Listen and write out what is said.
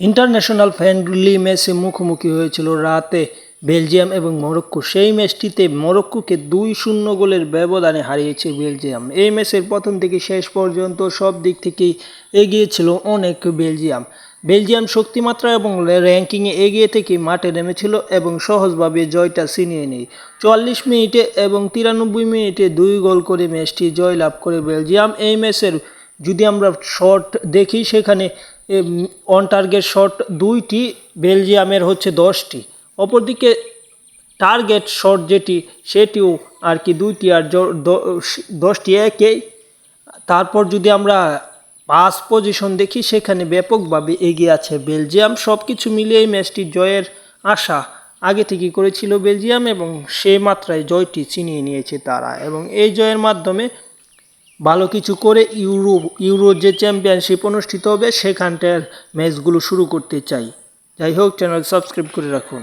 International friendly ম্যাচে মুখোমুখি হয়েছিল রাতে বেলজিয়াম এবং মরক্কো। সেই ম্যাচটিতে মরক্কোকে দুই শূন্য গোলের ব্যবধানে হারিয়েছে বেলজিয়াম। এই ম্যাচের প্রথম থেকে শেষ পর্যন্ত সব দিক থেকেই এগিয়ে ছিল অনেক বেলজিয়াম। বেলজিয়াম শক্তিমাত্রা এবং র্যাঙ্কিংয়ে এগিয়ে থেকে মাঠে নেমেছিল এবং সহজভাবে জয়টা ছিনিয়ে নেয়। চুয়াল্লিশ মিনিটে এবং তিরানব্বই মিনিটে দুই গোল করে ম্যাচটি জয়লাভ করে বেলজিয়াম। এই ম্যাচের যদি আমরা শট দেখি, সেখানে অন টার্গেট শট দুইটি বেলজিয়ামের হচ্ছে দশটি। অপরদিকে টার্গেট শট যেটি, সেটিও আর কি দুইটি আর দশটি একেই। তারপর যদি আমরা পাস পজিশন দেখি, সেখানে ব্যাপকভাবে এগিয়ে আছে বেলজিয়াম সব কিছু মিলিয়ে এই ম্যাচটি জয়ের আশা আগে থেকে করেছিল বেলজিয়াম এবং সে মাত্রায় জয়টি ছিনিয়ে নিয়েছে তারা। এবং এই জয়ের মাধ্যমে ভালো কিছু করে ইউরো ইউরো যে চ্যাম্পিয়নশিপ অনুষ্ঠিত হবে, সেখানটার ম্যাচগুলো শুরু করতে চাই। যাই হোক চ্যানেল সাবস্ক্রাইব করে রাখুন।